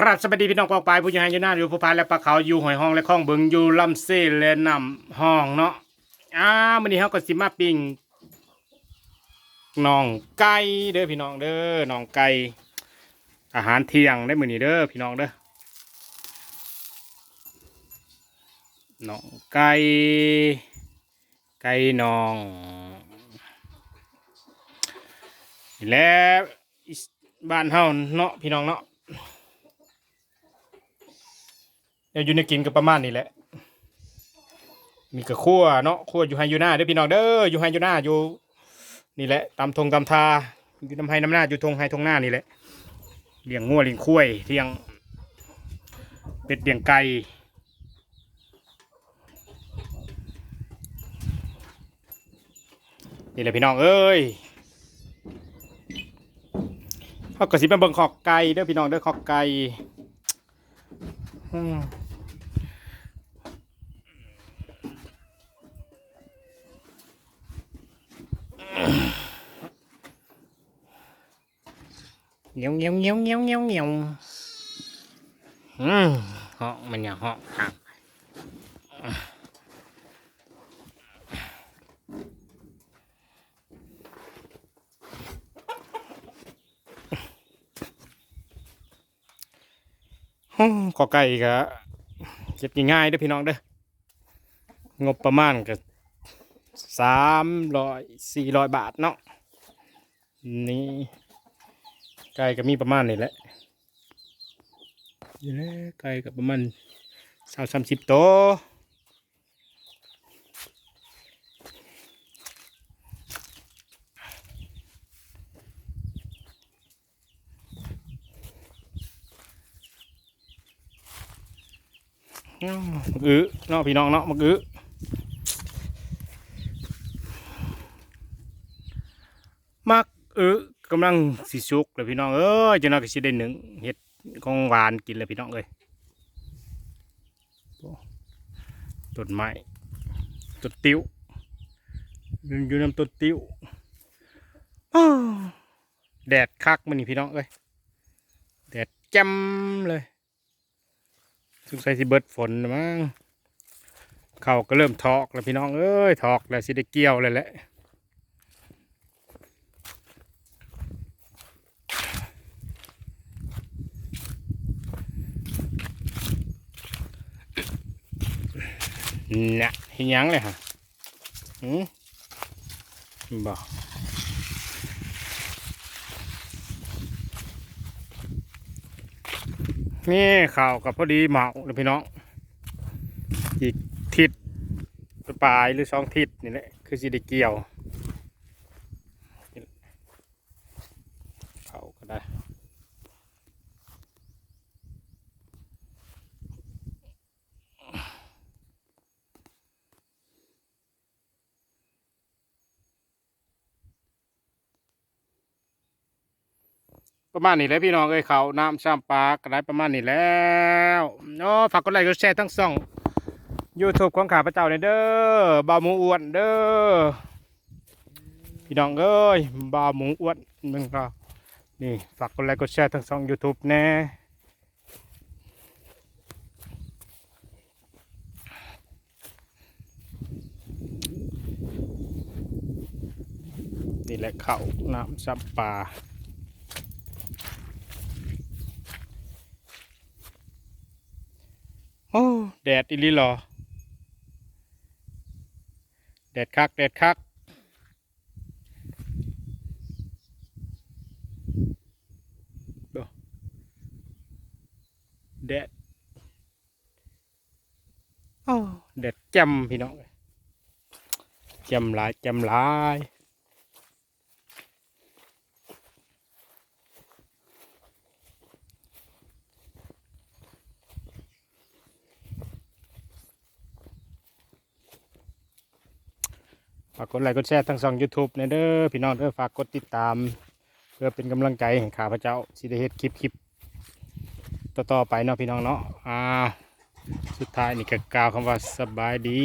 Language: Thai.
กราบสวัสดีพี่น้องกองปลายผู้ใหญ่อยู่หน้าอยู่ผู้พานและปลาเขาอยู่หอยห้องและข้องเบิงอยู่ลำเซ่และนำห้องเนาะอ่ามื้อนี้เฮาก็สิมาปิ้งน้องไก่เด้อพี่น้องเด้อน้องไก่อาหารเที่ยงได้มือนี้เด้อพี่น้องเด้อน้องไก่ไก่น้องแล้วบ้านเฮาเนาะพี่น้องเนาะ เดี๋ยอยู่ในกินก็ประมาณนี้แหละ มีกระคั่วเนาะคั่วอยู่ไฮอยู่หน้าเด้อพี่น้องเด้ออยู่ไฮอยู่หน้าอยู่ นี่แหละตามทงตามทาอยู่น้ำไฮน้ำหน้าอยู่ทงไฮทงหน้านี่แหละเลี้ยงงัวเลี้ยงคุ้ยเลี้ยงเป็ดเลี้ยงไก่นี่แหละพี่น้องเอ้ยเขาก็สิเป็นเบิ่งขอกไก่เด้อพี่น้องเด้อขอกไก่ เงี้ยวเงี้ยวเงี้ยวเงี้ยวเงี้ยวเงี้ยวอืมเหาะมันอย่าเหาะทางอืมขอไก่ก็เก็บง่ายๆด้อพี่น้องเด้องบประมาณก็สามร้อยสี่ร้อยบาทเนาะนี่ ไก่ก็มีประมาณนี้แหละนี่แหละไก่ก็ประมาณสามสามสิบโตวอ้าวมักอื้อเนาะพี่น้องเนาะมักอื้อมักอื้อ กำลังสิสุกเลยพี่น้องเอ้ยเจะน่าก็สิได้หนึ่งเห็ดของหวานกินเลยพี่น้องเอ้ยต้นไม้ต้นติ้วอยู่อยู่น้ำต้นติ้วแดดคักมันนี่พี่น้องเอ้ยแดดแจ่มเลยสงสัยสิเบิดฝนมั้งเขาก็เริ่มทอกแล้วพี่น้องเอ้ยทอกแล้วสิได้เกี่ยวเลยแหละ น่ะเห็นยังเลยฮะอืมบ่นี่ข่าวกับพอดีเหมาเลยพี่น้อง อีกทิศปลายหรือสองทิศนี่แหละคือสิได้เกี่ยวเขาก็ได้ ประมาณนี้แหล้วพี่น้องเอ้ยเขาน้ำซ้ำปลาก็ได้ประมาณนี้แล้วเนาะฝากกดไลค์กดแชร์ทั้งสอง YouTube ของข้าพเจ้าเนเด้อบาวหมูอ้วนเด้อพี่น้องเอ้ยบาวหมูอ้วนมึงก็นี่ฝากกดไลค์กดแชร์ทั้งสอง YouTube แน่นี่แหละเขาน้ำซ้ำปลา โอ้ แดดอีหลีหรอแดดคัก แดดคักดูแดดโอ้แดดแจ่มพี่น้องเอ้ยแจ่มหลายแจ่มหลายากกดไลค์กดแชร์ทั้งสองยูทูบในเด้อพี่น้องเด้อฝากกดติดตาม เพื่อเป็นกำลังใจให้ข้าพเจ้าสิได้เฮ็ดคลิปคลิปต่อๆไปเนาะพี่น้องเนาะอ่าสุดท้ายนี่ก็กล่าวคำว่าสบายดี